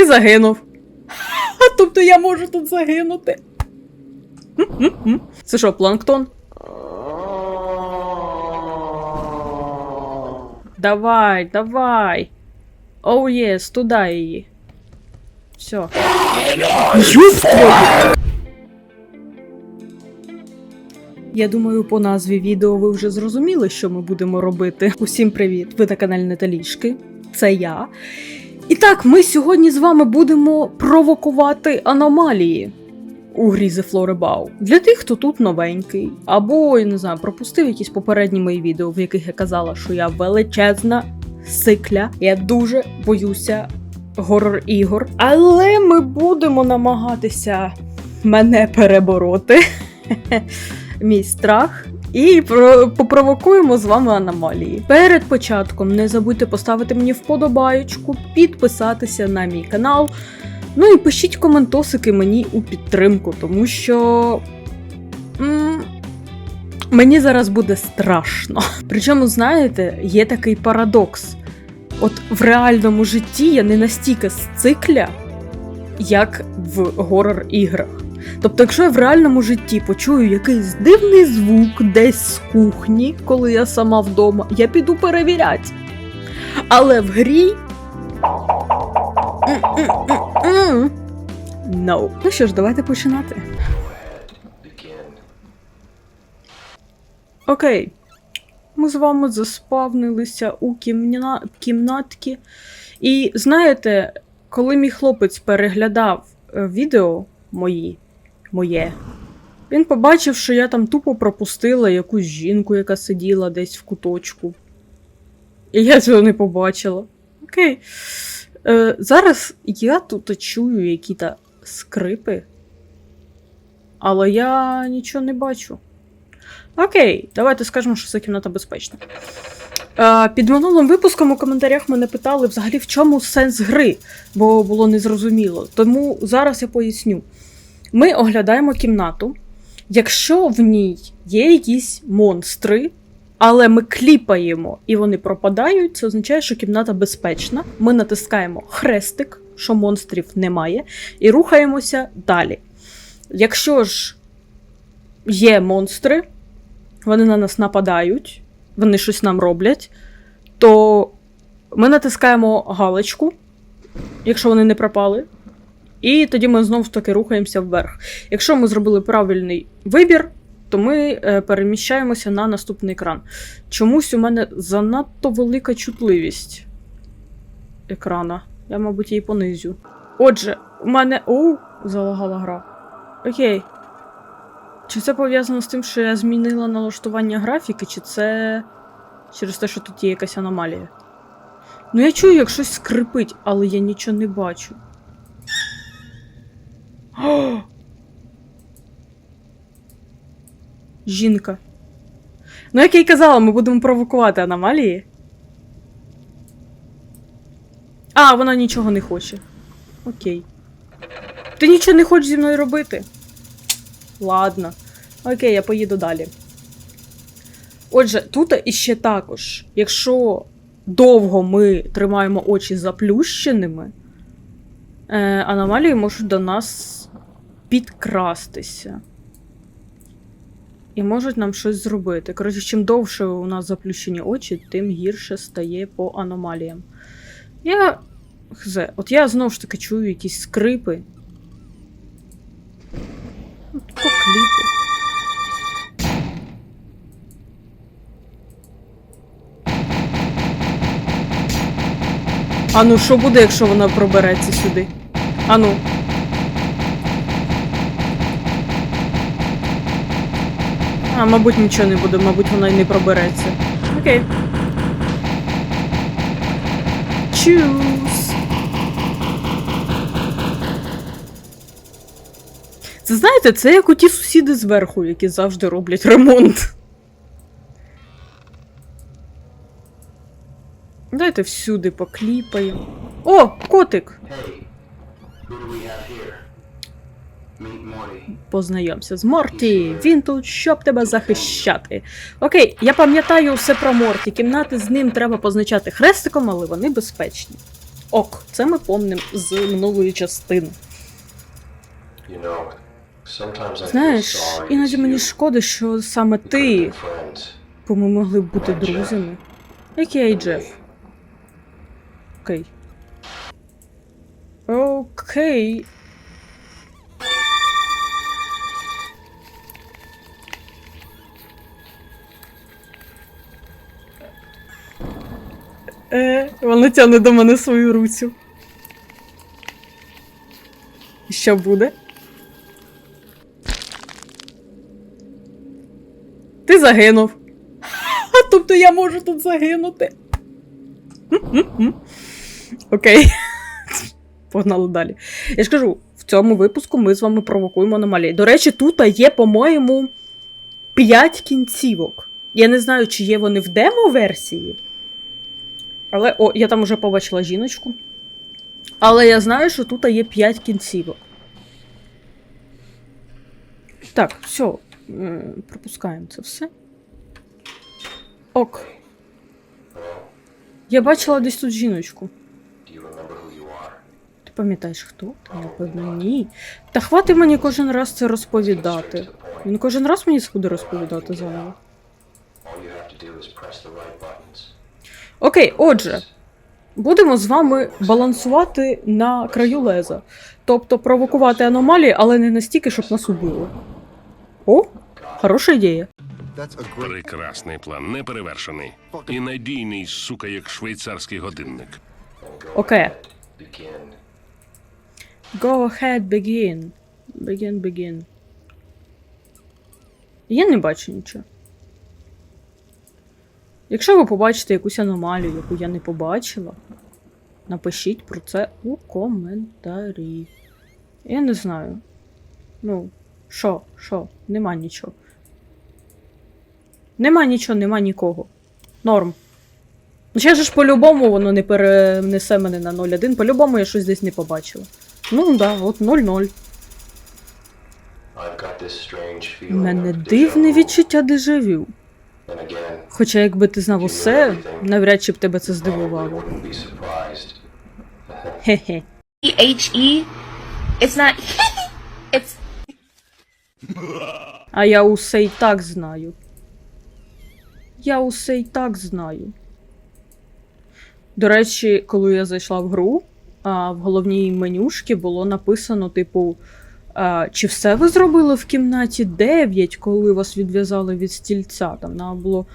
Ти загинув. Тобто я можу тут загинути. Це що, планктон? Давай, давай. Оу єс, туди її. Все. Я думаю, по назві відео ви вже зрозуміли, що ми будемо робити. Усім привіт! Ви на каналі Наталішки. Це я. І так, ми сьогодні з вами будемо провокувати аномалії у грі The Для тих, хто тут новенький, або, я не знаю, пропустив якісь попередні мої відео, в яких я казала, що я величезна сикля. Я дуже боюся горор ігор. Але ми будемо намагатися мене перебороти. Мій страх. І про- попровокуємо з вами аномалії. Перед початком не забудьте поставити мені вподобаєчку, підписатися на мій канал. Ну і пишіть коментосики мені у підтримку, тому що. м, Мені зараз буде страшно. Причому, знаєте, є такий парадокс. От в реальному житті я не настільки з цикля, як в горор-іграх. Тобто, якщо я в реальному житті почую якийсь дивний звук десь з кухні, коли я сама вдома, я піду перевіряти. Але в грі. No. Ну що ж, давайте починати. Окей. Ми з вами заспавнилися у кімня... кімнатки. І знаєте, коли мій хлопець переглядав е, відео мої, моє, він побачив, що я там тупо пропустила якусь жінку, яка сиділа десь в куточку. І я цього не побачила. Окей. Е, зараз я тут чую які-то скрипи, але я нічого не бачу. Окей, давайте скажемо, що ця кімната безпечна. Е, під минулим випуском у коментарях мене питали взагалі в чому сенс гри, бо було незрозуміло. Тому зараз я поясню. Ми оглядаємо кімнату. Якщо в ній є якісь монстри, але ми кліпаємо і вони пропадають, це означає, що кімната безпечна. Ми натискаємо хрестик, що монстрів немає, і рухаємося далі. Якщо ж є монстри, вони на нас нападають, вони щось нам роблять, то ми натискаємо галочку, якщо вони не пропали. І тоді ми знову ж таки рухаємося вверх. Якщо ми зробили правильний вибір, то ми е, переміщаємося на наступний екран. Чомусь у мене занадто велика чутливість екрана. Я, мабуть, її понизю. Отже, у мене. Оу, залагала гра. Окей. Чи це пов'язано з тим, що я змінила налаштування графіки, чи це через те, що тут є якась аномалія? Ну, я чую, як щось скрипить, але я нічого не бачу. Жінка. Ну, як я й казала, ми будемо провокувати аномалії. А, вона нічого не хоче. Окей. Ти нічого не хочеш зі мною робити? Ладно. Окей, я поїду далі. Отже, тут іще також, якщо довго ми тримаємо очі заплющеними, е, аномалії можуть до нас підкрастися. І можуть нам щось зробити. Коротше, чим довше у нас заплющені очі, тим гірше стає по аномаліям. Я. Хз, от я знову ж таки чую якісь скрипи. От По. А ну, що буде, якщо вона пробереться сюди? А А, мабуть, нічого не буде, мабуть, вона й не пробереться. Окей. Чус. Це знаєте, це як у ті сусіди зверху, які завжди роблять ремонт. Дайте всюди покліпаємо. О, котик! Hey, who do we have here? Meet Morty. Познайомся з Морті. Він тут, щоб тебе захищати. Окей, я пам'ятаю все про Морті. Кімнати з ним треба позначати хрестиком, але вони безпечні. Ок, це ми помним з минулої частини. Знаєш, іноді мені шкода, що саме ти, бо ми могли б бути друзями. And Джеф? Окей. Окей. Е, вона тягне до мене свою руцю. Що буде? Ти загинув. Тобто я можу тут загинути. Окей. Погнали далі. Я ж кажу, в цьому випуску ми з вами провокуємо аномалії. До речі, тут є, по-моєму, 5 кінцівок. Я не знаю, чи є вони в демо-версії. Але, о, я там уже побачила жіночку. Але я знаю, що тут є 5 кінцівок. Так, все. Пропускаємо це все. Ок. Я бачила десь тут жіночку. Ти пам'ятаєш, хто ти? Напевно, ні. Та хватить мені кожен раз це розповідати. Він кожен раз мені буде розповідати заново. Окей, отже, будемо з вами балансувати на краю леза. Тобто провокувати аномалії, але не настільки, щоб нас убило. О, хороша ідея. Прекрасний план, неперевершений. І надійний, сука, як швейцарський годинник. Окей. Go ahead, begin. Begin, begin. Я не бачу нічого. Якщо ви побачите якусь аномалію, яку я не побачила, напишіть про це у коментарі. Я не знаю. Ну, що, що, нема нічого. Нема нічого, нема нікого. Норм. Ну, ще ж по-любому воно не перенесе мене на 0.1, по-любому я щось десь не побачила. Ну да, от 0-0. I've got this strange У мене дивне відчуття дежавю. Хоча якби ти знав усе, навряд чи б тебе це здивувало. Хе-хе. H E. It's not. it's А я усе й так знаю. Я усе й так знаю. До речі, коли я зайшла в гру, а, в головній менюшці було написано, типу, чи все ви зробили в кімнаті 9, коли вас відв'язали від стільця? Там нам було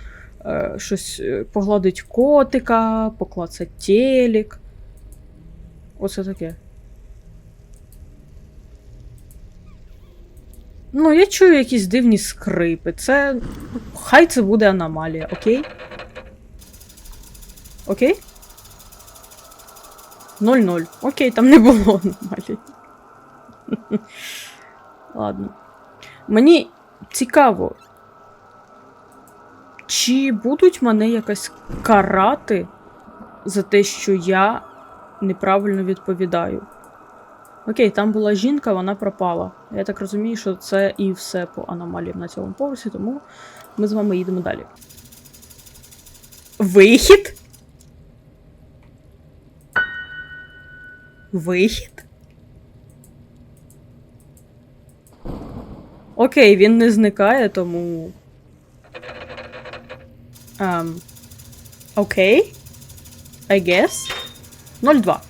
е, щось е, погладить котика, поклацати телек. Оце таке. Ну, я чую якісь дивні скрипи. Це. Хай це буде аномалія, окей? Окей? 0-0. Окей, там не було аномалії. Ладно. Мені цікаво. Чи будуть мене якось карати за те, що я неправильно відповідаю? Окей, там була жінка, вона пропала. Я так розумію, що це і все по аномаліям на цьому поверсі, тому ми з вами їдемо далі. Вихід? Вихід? Окей, він не зникає, тому. Ем. Окей. I guess. 02.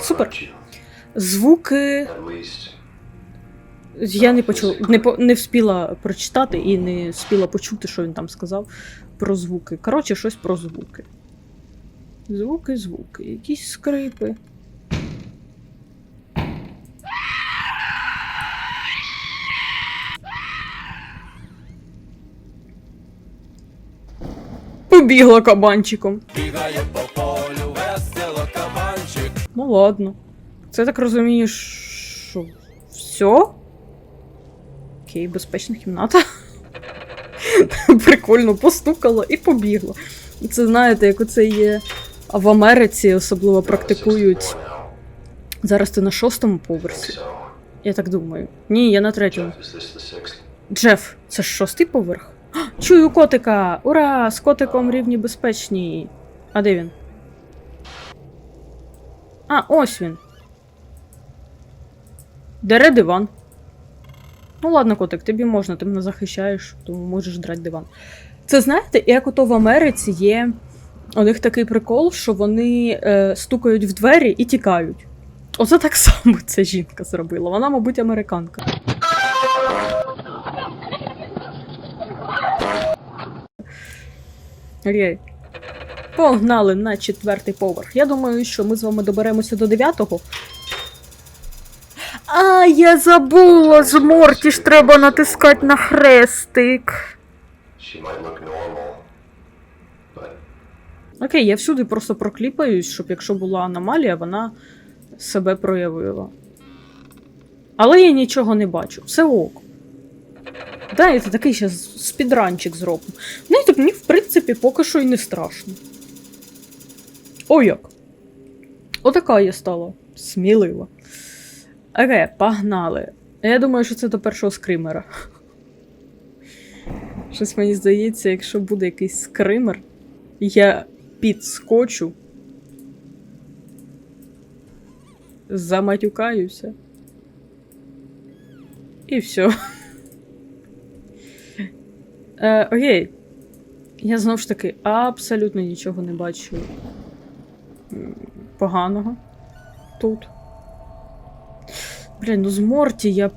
Супер. Звуки. Я не почула, не, по, не вспіла прочитати і не вспіла почути, що він там сказав про звуки. Коротше, щось про звуки. Звуки, звуки, якісь скрипи. Побігла кабанчиком. Бігає по полю, весело кабанчик. Ну ладно. Це так розумієш, що все? Окей, безпечна кімната. Прикольно, постукала і побігла. Це знаєте, як оце є в Америці, особливо практикують. Зараз ти на шостому поверсі. Я так думаю. Ні, я на третьому. Джеф, це ж шостий поверх? Чую котика! Ура! З котиком рівні безпечні. А де він? А, ось він. Дере диван. Ну ладно, котик, тобі можна, ти мене захищаєш, тому можеш драти диван. Це знаєте, як ото в Америці є у них такий прикол, що вони е, стукають в двері і тікають. Оце так само ця жінка зробила. Вона, мабуть, американка. Окей. Погнали на четвертий поверх. Я думаю, що ми з вами доберемося до дев'ятого. А, я забула, з Морті ж треба натискати на хрестик. Окей, я всюди просто прокліпаюсь, щоб якщо була аномалія, вона себе проявила. Але я нічого не бачу. Все ок. Дайте такий ще спідранчик зробимо. Знаєте, мені, в принципі, поки що і не страшно. О як. Отака я стала. Смілива. Окей, погнали. Я думаю, що це до першого скримера. Щось мені здається, якщо буде якийсь скример, я підскочу. Заматюкаюся. І все. Е, окей. Я знову ж таки абсолютно нічого не бачу поганого тут. Блін, ну з Морті я,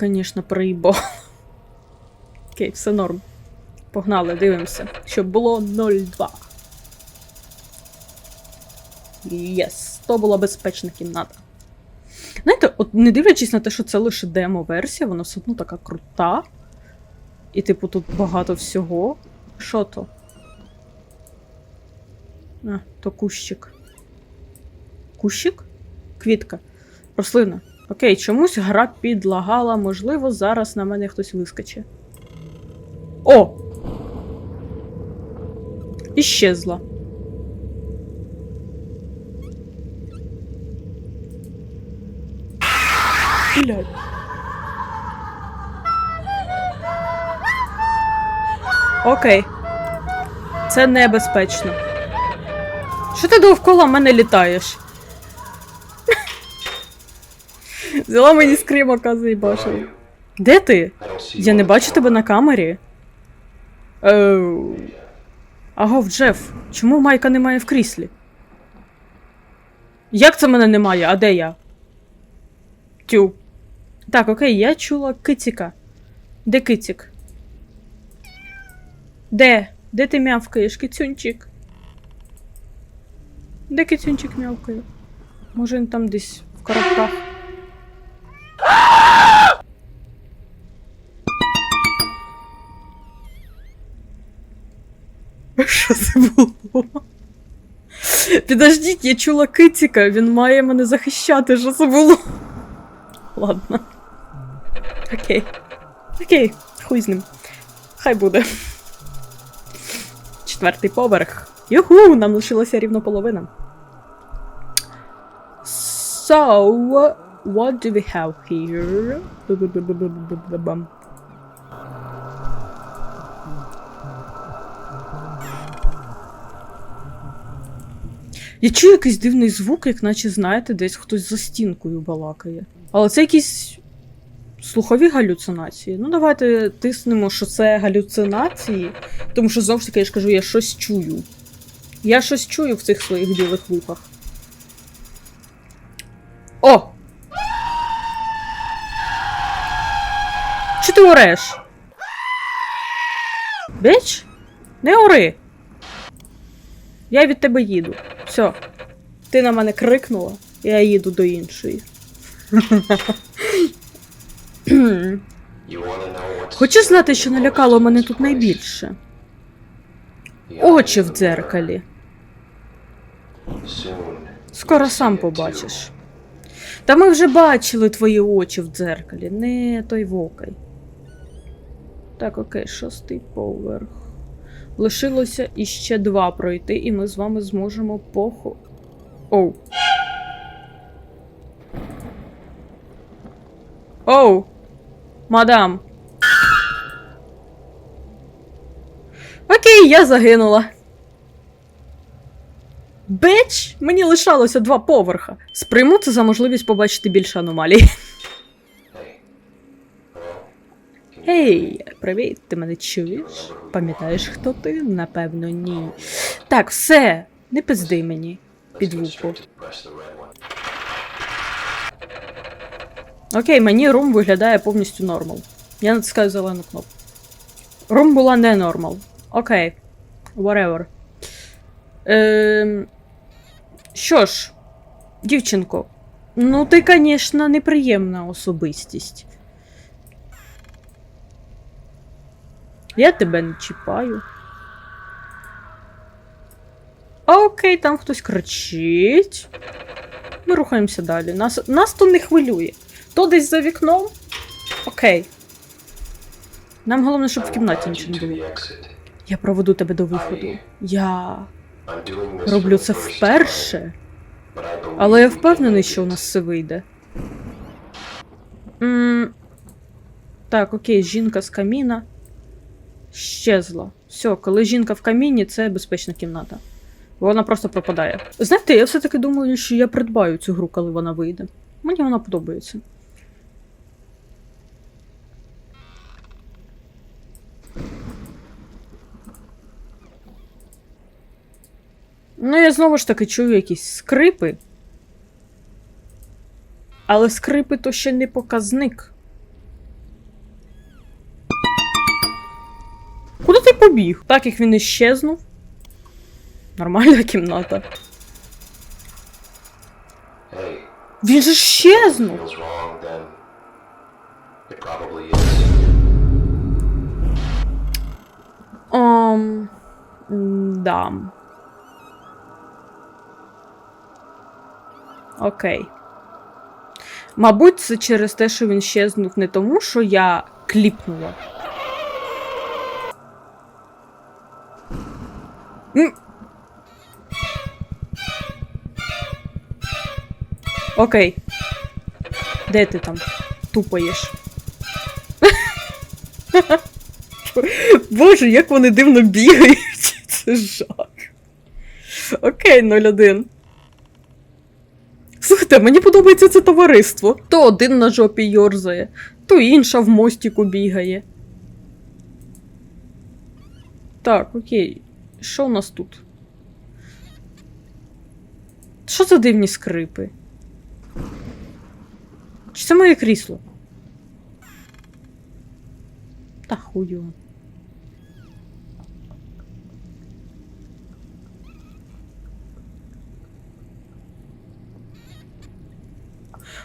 звісно, проїбав. Окей, все норм. Погнали, дивимося. Щоб було 0-2. Єс, то була безпечна кімната. Знаєте, от не дивлячись на те, що це лише демо-версія, вона все одно така крута. І, типу, тут багато всього. Що то? А, то кущик. Кущик? Квітка. Рослина. Окей, чомусь гра підлагала, можливо, зараз на мене хтось вискоче. О! Іщезла. Блядь. Окей. Це небезпечно. Що ти довкола мене літаєш? Взяла мені скримака заїбашила. Де ти? Я не бачу тебе на камері. Оу. Агов, Джеф, чому Майка немає в кріслі? Як це мене немає? А де я? Тю. Так, окей, я чула киціка. Де кицік? Де? Де ти мявкаєш, кицюнчик? Де кицюнчик мявкає? Може він там десь в коробках? Що це було? Підождіть, я чула киціка, він має мене захищати, що це було? Ладно. Окей. Окей, хуй з ним. Хай буде. Четвертий поверх. Юху, нам лишилася рівно половина. So, what do we have here? Я чую якийсь дивний звук, як наче, знаєте, десь хтось за стінкою балакає. Але це якісь слухові галюцинації. Ну, давайте тиснемо, що це галюцинації, тому що знову ж таки, я ж кажу, я щось чую. Я щось чую в цих своїх білих вухах. О! Чи ти ореш? Бич? Не ори! Я від тебе їду. Все. Ти на мене крикнула, я їду до іншої. Хочу знати, що налякало мене тут найбільше. Очі в дзеркалі. Скоро сам побачиш. Та ми вже бачили твої очі в дзеркалі, не той вокай. Так, окей, шостий поверх. Лишилося іще два пройти, і ми з вами зможемо похо. Оу. Оу. Мадам. Окей, я загинула. Бич! Мені лишалося два поверха. Сприйму це за можливість побачити більше аномалій. Гей, привіт, ти мене чуєш? Пам'ятаєш, хто ти? Напевно, ні. Так, все, не пизди мені під вухо. Окей, мені рум виглядає повністю нормал. Я натискаю зелену кнопку. Рум була не нормал. Окей. Whatever. Ем... Що ж, дівчинко, ну ти, звісно, неприємна особистість. Я тебе не чіпаю. Окей, там хтось кричить. Ми рухаємося далі. Нас, нас то не хвилює. То десь за вікном. Окей. Нам головне, щоб в кімнаті нічого не було. Я проведу тебе до виходу. Я роблю це вперше, але я впевнений, що у нас все вийде. м Так, окей, жінка з каміна. Щезла. Все, коли жінка в каміні, це безпечна кімната. Вона просто пропадає. Знаєте, я все-таки думаю, що я придбаю цю гру, коли вона вийде. Мені вона подобається. Ну, я знову ж таки чую якісь скрипи. Але скрипи то ще не показник. Куди ти побіг? Так як він іщезнув. Нормальна кімната. Hey, Він же щезнув. Ом. Да. Окей. Мабуть, це через те, що він щезнув не тому, що я кліпнула. Окей. Де ти там тупаєш? Боже, як вони дивно бігають. Це жах. Окей, 01. Слухайте, мені подобається це товариство. То один на жопі йорзає, то інша в мостіку бігає. Так, окей. Що у нас тут? Що за дивні скрипи? Чи це моє крісло? Та хую.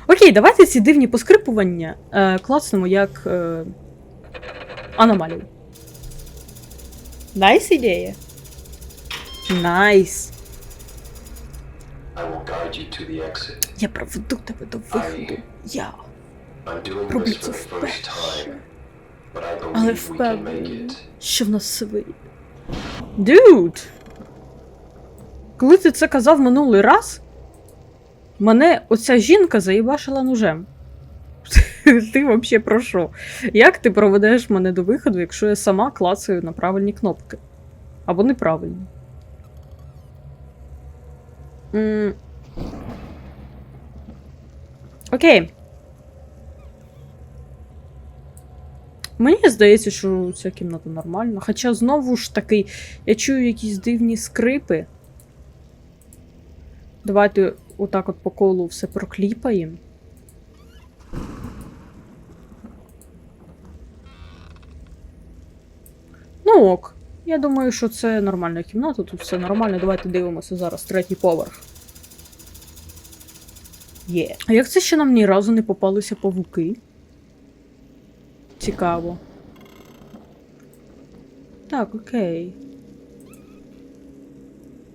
Окей, давайте ці дивні поскрипування е, класнемо як е, аномалію. Найс ідея. Найс. Я проведу тебе до виходу. Я. Роблю це вперше. Але впевнений, що в нас все вийде. Дюд! Коли ти це казав минулий раз, мене оця жінка заїбашила ножем. Ти взагалі про що? Як ти проведеш мене до виходу, якщо я сама клацаю на правильні кнопки? Або неправильні? Окей. Мені здається, що ця кімната нормальна. Хоча знову ж таки, я чую якісь дивні скрипи. Давайте отак от по колу все прокліпаємо. Ну ок. Я думаю, що це нормальна кімната, тут все нормально. Давайте дивимося зараз третій поверх. Є. А як це ще нам ні разу не попалися павуки? Цікаво. Так, окей.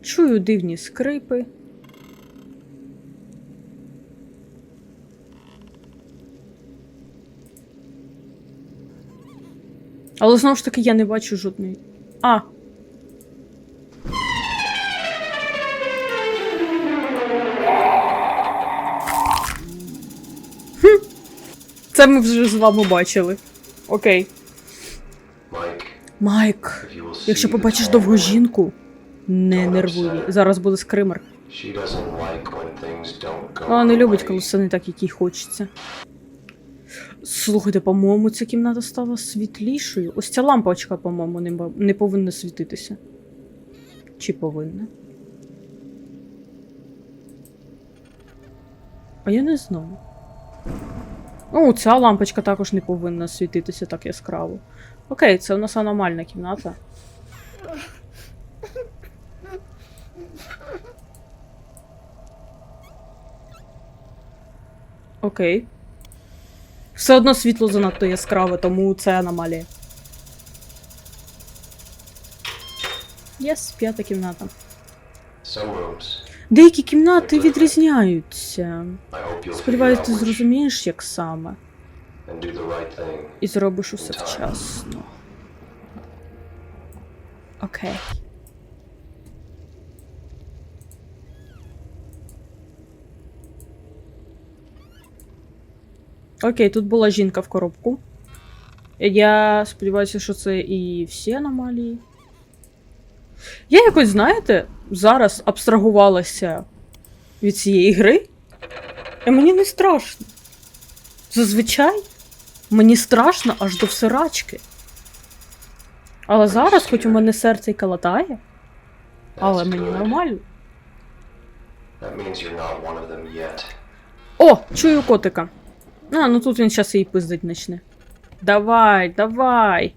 Чую дивні скрипи. Але знову ж таки я не бачу жодної. А. Хм. Це ми вже з вами бачили. Окей. Майк, якщо побачиш довгу жінку, не нервуй. Зараз буде скример. Вона не любить, коли все не так, як їй хочеться. Слухайте, по-моєму, ця кімната стала світлішою. Ось ця лампочка, по-моєму, не, не повинна світитися. Чи повинна? А я не знаю. О, ця лампочка також не повинна світитися так яскраво. Окей, це у нас аномальна кімната. Окей. Все одно світло занадто яскраве, тому це аномалія. Єс, п'ята кімната. Деякі кімнати відрізняються. Сподіваюсь, ти зрозумієш, як саме. І зробиш усе вчасно. Окей. Окей, тут була жінка в коробку. Я сподіваюся, що це і всі аномалії. Я якось, знаєте, зараз абстрагувалася від цієї гри. І мені не страшно. Зазвичай мені страшно аж до всирачки. Але зараз, хоч у мене серце й калатає, але мені нормально. О, чую котика. А, ну тут він зараз її пиздить почне. Давай, давай.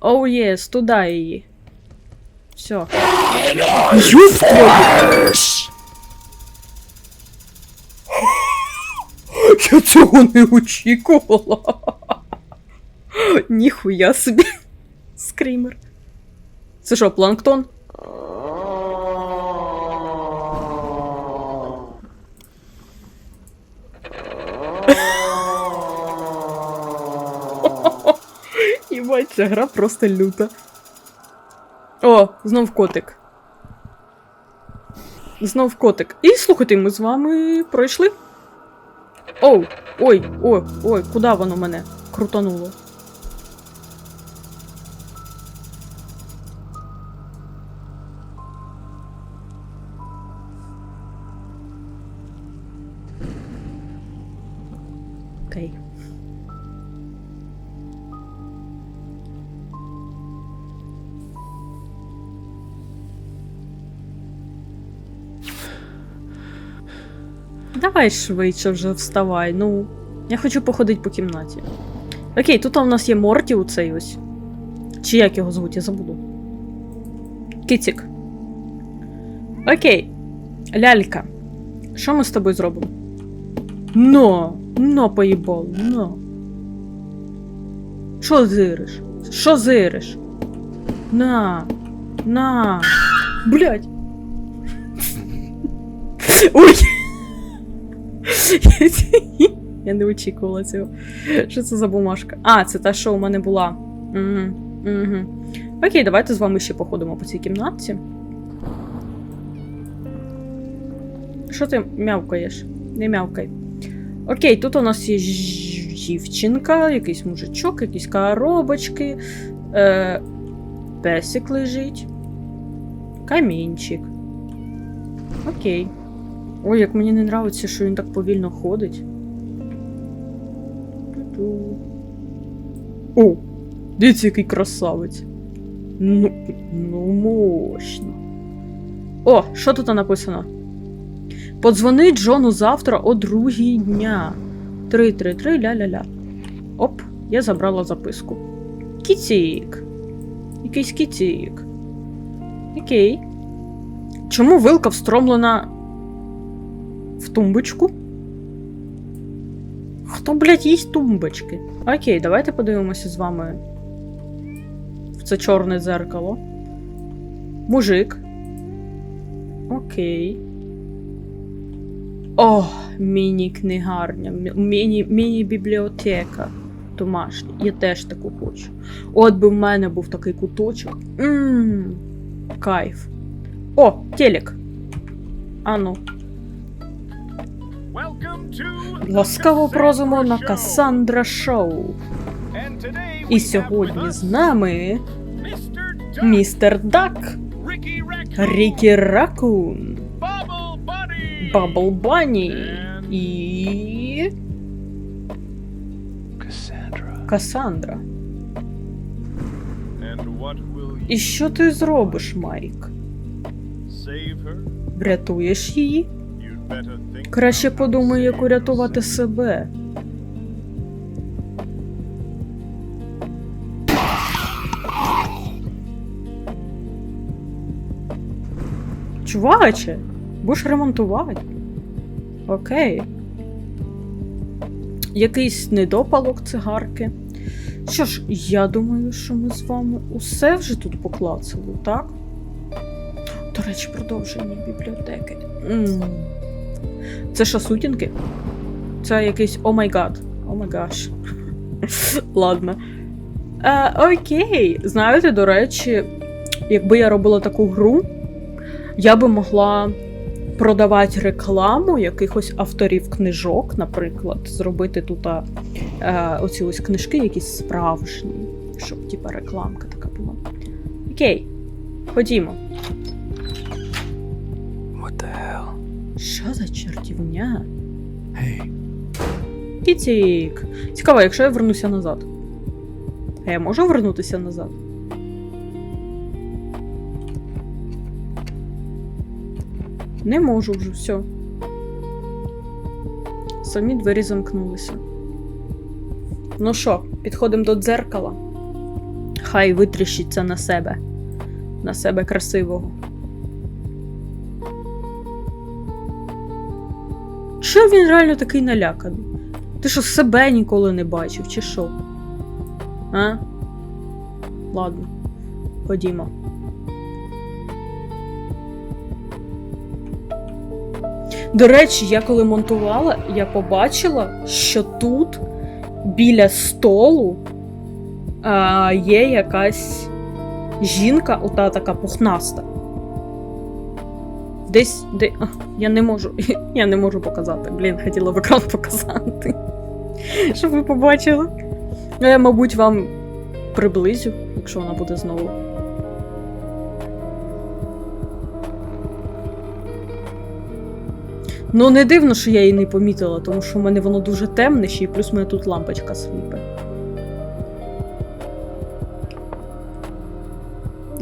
Оу єс, туди її. Все. Я цього не очікувала. Ніхуя собі. Скрімер. Це що, планктон? Єбать, ця гра просто люта. О, знов котик. Знов котик. І слухайте, ми з вами пройшли. Оу, ой, ой, ой, куди воно мене крутануло? Окей. Давай швидше вже вставай, ну. Я хочу походити по кімнаті. Окей, тут у нас є Морті у цей ось. Чи як його звуть, я забуду. Кицік. Окей. Лялька. Що ми з тобою зробимо? Но! Но поїбал, но. Що зириш? Що зириш? На. На. Блять. Ой. Я не очікувала цього. Що це за бумажка? А, це та, що у мене була. Угу. Угу. Окей, давайте з вами ще походимо по цій кімнатці. Що ти мявкаєш? Не мявкай. Окей, тут у нас є дівчинка, якийсь мужичок, якісь коробочки. Е, песик лежить. Камінчик. Окей. Ой, як мені не нравиться, що він так повільно ходить. О, дивіться, який красавець. Ну, ну мощно. О, що тут написано? Подзвони Джону завтра о другій дня. 333 ля-ля-ля. Оп, я забрала записку. Кітік. Якийсь кітік. Окей. Чому вилка встромлена в тумбочку? Хто, блядь, їсть тумбочки? Окей, давайте подивимося з вами в це чорне дзеркало. Мужик. Окей. О, міні-книгарня, мі- міні- міні-бібліотека домашня. Я теж таку хочу. От би в мене був такий куточок. Ммм, кайф. О, телек. Ану. Ласкаво просимо на Касандра Шоу. І сьогодні з нами містер Дак, Рікі Ракун, Бабл Бані і. Касандра. І що ти зробиш, Майк? Врятуєш її? Краще подумай, як урятувати себе. Чуваче, будеш ремонтувати. Окей. Якийсь недопалок цигарки. Що ж, я думаю, що ми з вами усе вже тут поклацали, так? До речі, продовження бібліотеки. М. Це що, сутінки? Це якийсь о май гад. О май гаш. Ладно. Е, окей. Знаєте, до речі, якби я робила таку гру, я би могла продавати рекламу якихось авторів книжок, наприклад, зробити тут е, оці ось книжки якісь справжні, щоб типа рекламка така була. Окей, ходімо. Hell? Що за чертівня? Hey, Кітік. Цікаво, якщо я вернуся назад. А я можу вернутися назад? Не можу вже, все. Самі двері замкнулися. Ну що, підходимо до дзеркала. Хай витріщиться на себе. На себе красивого. Що він реально такий наляканий? Ти що себе ніколи не бачив, чи що? А? Ладно, ходімо. До речі, я коли монтувала, я побачила, що тут біля столу а, є якась жінка, ота така пухнаста. Десь де. а, Я не можу. Я не можу показати. Блін, хотіла в екран показати. Щоб ви побачили. Ну, я, мабуть, вам приблизю, якщо вона буде знову. Ну, не дивно, що я її не помітила, тому що в мене воно дуже темне, ще й плюс в мене тут лампочка сліпе.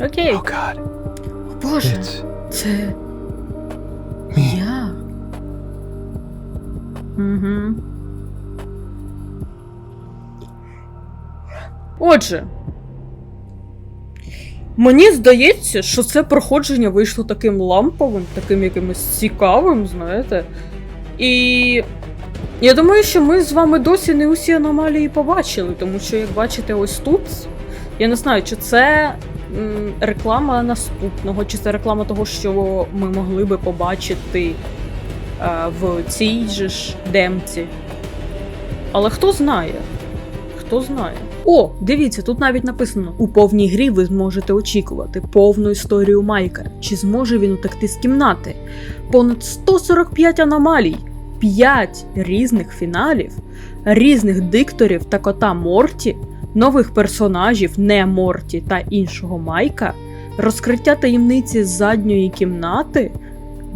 Окей. oh Боже, це Угу. Отже. Мені здається, що це проходження вийшло таким ламповим, таким якимось цікавим, знаєте. І я думаю, що ми з вами досі не усі аномалії побачили, тому що, як бачите, ось тут. Я не знаю, чи це реклама наступного, чи це реклама того, що ми могли би побачити в цій же ж демці. Але хто знає? Хто знає? О, дивіться, тут навіть написано: у повній грі ви зможете очікувати повну історію Майка. Чи зможе він утекти з кімнати? Понад 145 аномалій, 5 різних фіналів, різних дикторів та кота Морті, нових персонажів не Морті та іншого Майка, розкриття таємниці задньої кімнати,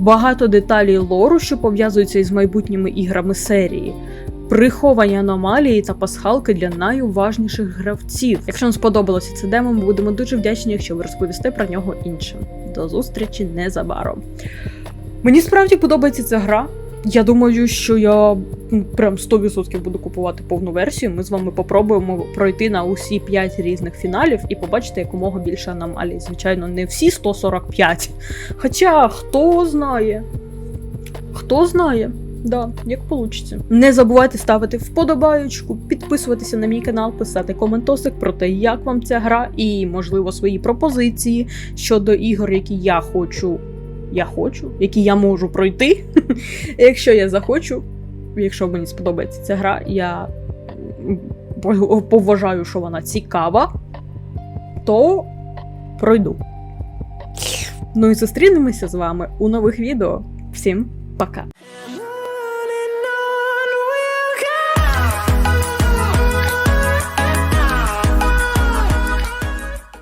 багато деталей лору, що пов'язуються із майбутніми іграми серії, приховані аномалії та пасхалки для найуважніших гравців. Якщо вам сподобалося це демо, ми будемо дуже вдячні, якщо ви розповісте про нього іншим. До зустрічі незабаром. Мені справді подобається ця гра. Я думаю, що я прям 100% буду купувати повну версію. Ми з вами попробуємо пройти на усі 5 різних фіналів і побачити якомога більше аномалій. Звичайно, не всі 145. Хоча хто знає. Хто знає. Да, як получиться. Не забувайте ставити вподобаючку, підписуватися на мій канал, писати коментосик про те, як вам ця гра, і, можливо, свої пропозиції щодо ігор, які я хочу. Я хочу, які я можу пройти. Якщо я захочу, якщо мені сподобається ця гра, я поважаю, що вона цікава, то пройду. Ну і зустрінемося з вами у нових відео. Всім пока!